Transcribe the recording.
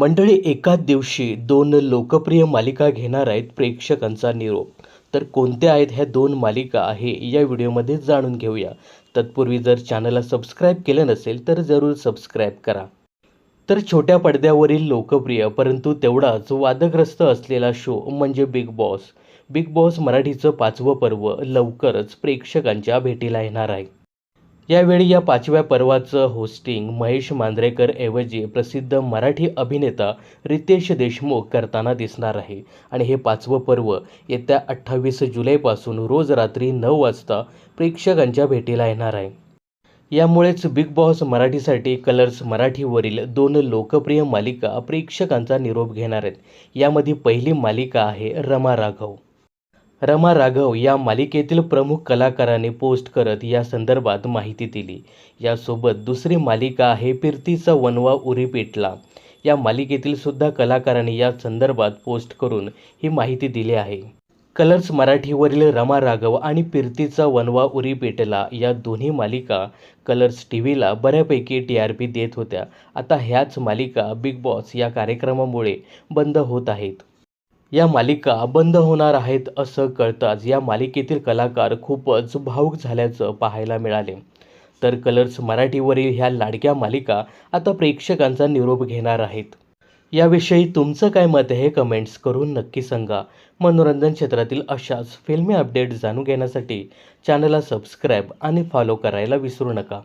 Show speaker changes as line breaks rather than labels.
मंडळी एकाच दिवशी दोन लोकप्रिय मालिका घेणार आहेत प्रेक्षकांचा निरोप. तर कोणत्या आहेत ह्या दोन मालिका आहे या व्हिडिओमध्ये जाणून घेऊया. तत्पूर्वी जर चॅनलला सबस्क्राईब केलं नसेल तर जरूर सबस्क्राईब करा. तर छोट्या पडद्यावरील लोकप्रिय परंतु तेवढाच वादग्रस्त असलेला शो म्हणजे बिग बॉस बिग बॉस मराठीचं पाचवं पर्व लवकरच प्रेक्षकांच्या भेटीला येणार आहे. यावेळी या पाचव्या पर्वाचं होस्टिंग महेश मांजरेकर ऐवजी प्रसिद्ध मराठी अभिनेता रितेश देशमुख करताना दिसणार आहे. आणि हे पाचवं पर्व येत्या अठ्ठावीस जुलैपासून रोज रात्री नऊ वाजता प्रेक्षकांच्या भेटीला येणार आहे. यामुळेच बिग बॉस मराठीसाठी कलर्स मराठीवरील दोन लोकप्रिय मालिका प्रेक्षकांचा निरोप घेणार आहेत. यामध्ये पहिली मालिका आहे रमा राघव. रमा राघव या मालिकेतील प्रमुख कलाकारांनी पोस्ट करत या संदर्भात माहिती दिली. यासोबत दुसरी मालिका आहे फिरतीचा वनवा उरी पेटला. या मालिकेतील सुद्धा कलाकारांनी या संदर्भात पोस्ट करून ही माहिती दिली आहे. कलर्स मराठीवरील रमा राघव आणि फिरतीचा वनवा उरी पेटला या दोन्ही मालिका कलर्स टी व्हीला बऱ्यापैकी टी आर पी देत होत्या. आता ह्याच मालिका बिग बॉस या कार्यक्रमामुळे बंद होत आहेत. या मालिका बंद होणार आहेत असं कळताच या मालिकेतील कलाकार खूपच भावूक झाल्याचं पाहायला मिळाले. तर कलर्स मराठीवरील ह्या लाडक्या मालिका आता प्रेक्षकांचा निरोप घेणार आहेत. याविषयी तुमचं काय मत आहे कमेंट्स करून नक्की सांगा. मनोरंजन क्षेत्रातील अशाच फिल्मी अपडेट जाणून घेण्यासाठी चॅनलला सबस्क्राईब आणि फॉलो करायला विसरू नका.